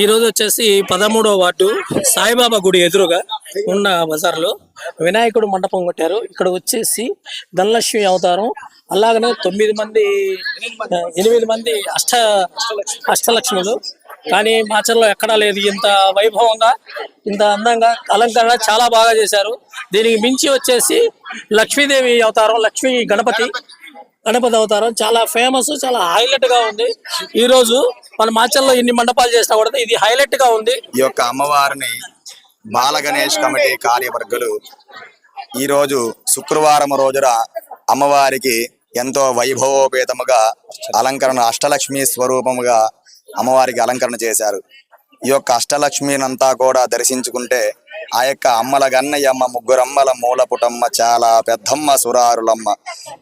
ఈ రోజు వచ్చేసి పదమూడవ వార్డు సాయిబాబా గుడి ఎదురుగా ఉన్న బజార్లో వినాయకుడు మండపం కొట్టారు. ఇక్కడ వచ్చేసి ధనలక్ష్మి అవతారం అలాగనే తొమ్మిది మంది ఎనిమిది మంది అష్ట అష్టలక్ష్ములు. కానీ మాచర్లో ఎక్కడా లేదు. ఇంత వైభవంగా ఇంత అందంగా అలంకరణ చాలా బాగా చేశారు. దీనికి మించి వచ్చేసి లక్ష్మీదేవి అవతారం లక్ష్మీ గణపతి గణపతి అవతారం చాలా ఫేమస్ చాలా హైలైట్గా ఉంది. ఈ రోజు మన మాచల్లో ఇన్ని మండపాలు చేసినా కూడా ఇది హైలైట్గా ఉంది. ఈ యొక్క అమ్మవారిని బాల గణేష్ కమిటీ కార్యవర్గులు రోజు శుక్రవారం రోజున అమ్మవారికి ఎంతో వైభవోపేతముగా అలంకరణ అష్టలక్ష్మి స్వరూపముగా అమ్మవారికి అలంకరణ చేశారు. ఈ యొక్క అష్టలక్ష్మినంతా కూడా దర్శించుకుంటే ఆ యొక్క అమ్మల గన్నయ్యమ్మ ముగ్గురమ్మల మూలపుటమ్మ చాలా పెద్దమ్మ సురారులమ్మ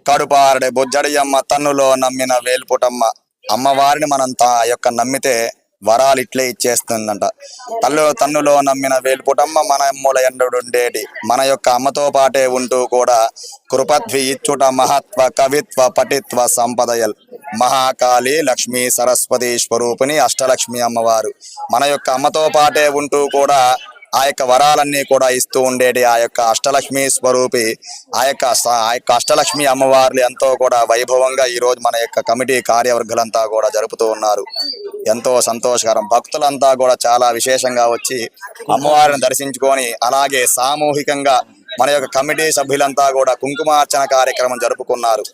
కడుపారడే బుజ్జడియమ్మ తన్నులో నమ్మిన వేల్పుటమ్మ అమ్మవారిని మనం తా యొక్క నమ్మితే వరాలు ఇట్లే ఇచ్చేస్తుందంట. తల్లు తన్నులో నమ్మిన వేల్పుటమ్మ మన అమ్ముల ఎండుండేటి మన యొక్క అమ్మతో పాటే ఉంటూ కూడా కృపద్వి ఇచ్చుట మహత్వ కవిత్వ పటిత్వ సంపదయల్. మహాకాళి లక్ష్మీ సరస్వతి స్వరూపిణి అష్టలక్ష్మి అమ్మవారు. మన యొక్క అమ్మతో పాటే ఉంటూ కూడా ఆ యొక్క వరాలన్నీ కూడా ఇస్తూ ఉండేటి ఆ యొక్క అష్టలక్ష్మి స్వరూపి ఆ యొక్క ఆ యొక్క అష్టలక్ష్మి అమ్మవార్లు ఎంతో కూడా వైభవంగా ఈ రోజు మన యొక్క కమిటీ కార్యవర్గులంతా కూడా జరుపుతూ ఉన్నారు. ఎంతో సంతోషకరం. భక్తులంతా కూడా చాలా విశేషంగా వచ్చి అమ్మవారిని దర్శించుకొని అలాగే సామూహికంగా మన యొక్క కమిటీ సభ్యులంతా కూడా కుంకుమార్చన కార్యక్రమం జరుపుకున్నారు.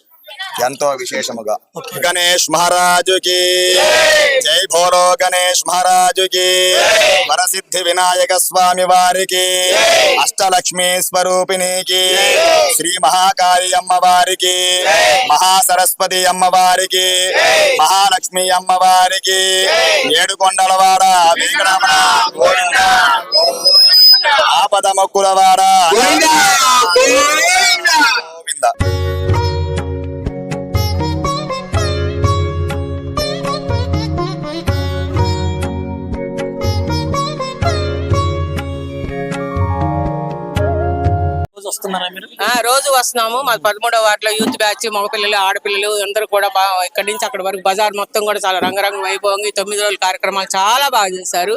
ఎంతో విశేషముగా. గణేష్ మహారాజుకి. జై! భోలో గణేష్ మహారాజుకి. వరసిద్ధి వినాయక స్వామి వారికి. అష్టలక్ష్మి స్వరూపిణికి. శ్రీ మహాకాళి అమ్మవారికి మహాసరస్వతి అమ్మవారికి మహాలక్ష్మి అమ్మవారికి ఏడుకొండలవాడ వెంకటరమణ. గోవింద! ఆపద గోవింద! వస్తున్నారా మీరు? ఆ రోజు వస్తున్నాము. మా పదమూడవ వార్డులో యూత్ బ్యాచ్ మగపిల్లలు ఆడపిల్లలు అందరూ కూడా బాగా ఇక్కడి నుంచి అక్కడి వరకు బజార్ మొత్తం కూడా చాలా రంగరంగ వైభవంగా ఈ తొమ్మిది రోజుల కార్యక్రమాలు చాలా బాగా చేశారు.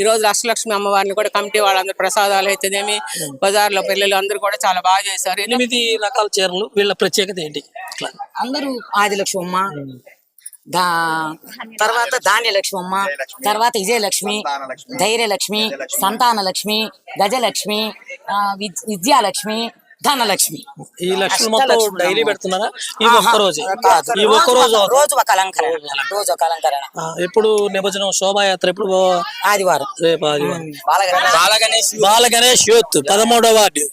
ఈ రోజు అష్టలక్ష్మి అమ్మవారిని కూడా కమిటీ వాళ్ళందరూ ప్రసాదాలు అయితేనేమి బజార్లో పిల్లలు అందరూ కూడా చాలా బాగా చేశారు. ఎనిమిది రకాల చీరలు వీళ్ళ ప్రత్యేకత ఏంటి. అందరూ ఆదిలక్ష్మమ్మ దా తర్వాత ధాన్యలక్ష్మమ్మ తర్వాత విజయలక్ష్మి ధైర్యలక్ష్మి. సంతానలక్ష్మి గజలక్ష్మి విద్యాలక్ష్మి ధనలక్ష్మి. ఈ లక్ష్మి మొత్తం డైలీ. పెడుతున్నారా? ఈ ఒక్క రోజే. ఈ ఒక్క రోజు. రోజు ఒక అలంకరణ రోజు ఒక అలంకరణ. ఎప్పుడు నిమజ్జనం శోభాయాత్ర ఎప్పుడు ఆదివారం. రేపు ఆదివారం. బాలగణేష్ బాల గణేష్ యూత్ పదమూడవ వార్డు.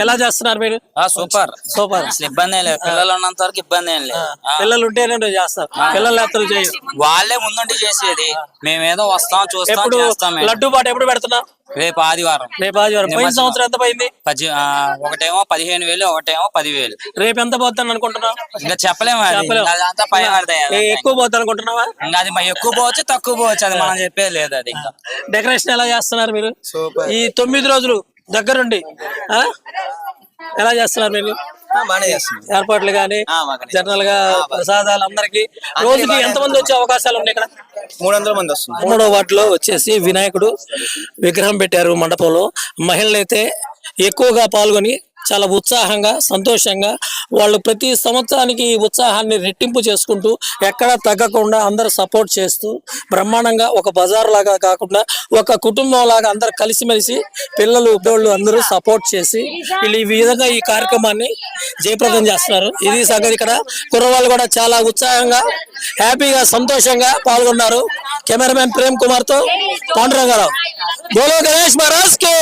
ఎలా చేస్తున్నారు మీరు? సూపర్. సూపర్. అసలు ఇబ్బంది ఏం లేదు. పిల్లలు ఉన్నంత వరకు ఇబ్బంది ఏం లేదు. పిల్లలు ఉంటేనే చేస్తారు. పిల్లలు లేకపోతే చేయరు. వాళ్ళే ముందుండి చేసేది. మేమేదో వస్తాం చూస్తాం. లడ్డు పాట ఎప్పుడు పెడుతున్నా రేపు ఆదివారం. రేపు ఆదివారం. పోయిన. సంవత్సరం ఎంత పోయింది? పది ఒకటేమో పదిహేను వేలు ఒకటేమో పదివేలు. రేపు ఎంత పోతాను అనుకుంటున్నావు? ఇంకా చెప్పలేము. అదంతా పై ఎక్కువ పోతాను అనుకుంటున్నావా? ఇంకా అది ఎక్కువ పోవచ్చు తక్కువ పోవచ్చు అది మనం చెప్పేది లేదు అది ఇంకా. డెకరేషన్ ఎలా చేస్తున్నారు మీరు? ఈ తొమ్మిది రోజులు దగ్గరుండి ఆ? ఎలా చేస్తున్నారు మీరు? ఏర్పాట్లు గానీ. జనరల్గా ప్రసాదాలు అందరికి రోజుకి ఎంత మంది వచ్చే అవకాశాలు ఉన్నాయి ఇక్కడ? మూడు వందల మంది వస్తుంది మూడో వార్డులో వచ్చేసి వినాయకుడు విగ్రహం పెట్టారు మండపంలో. మహిళలు అయితే ఎక్కువగా పాల్గొని చాలా ఉత్సాహంగా సంతోషంగా వాళ్ళు ప్రతి సంవత్సరానికి ఈ ఉత్సాహాన్ని రెట్టింపు చేసుకుంటూ ఎక్కడా తగ్గకుండా అందరు సపోర్ట్ చేస్తూ బ్రహ్మాండంగా ఒక బజార్ లాగా కాకుండా ఒక కుటుంబం లాగా అందరు కలిసిమెలిసి పిల్లలు పెద్దోళ్ళు అందరూ సపోర్ట్ చేసి వీళ్ళు ఈ విధంగా ఈ కార్యక్రమాన్ని జయప్రదం చేస్తున్నారు. ఇది సంగతి ఇక్కడ కుర్రవాళ్ళు కూడా చాలా ఉత్సాహంగా హ్యాపీగా సంతోషంగా పాల్గొన్నారు. కెమెరామెన్ ప్రేమ్ కుమార్తో పాండురంగారావు. బోలో గణేష్ మహారాజ్కి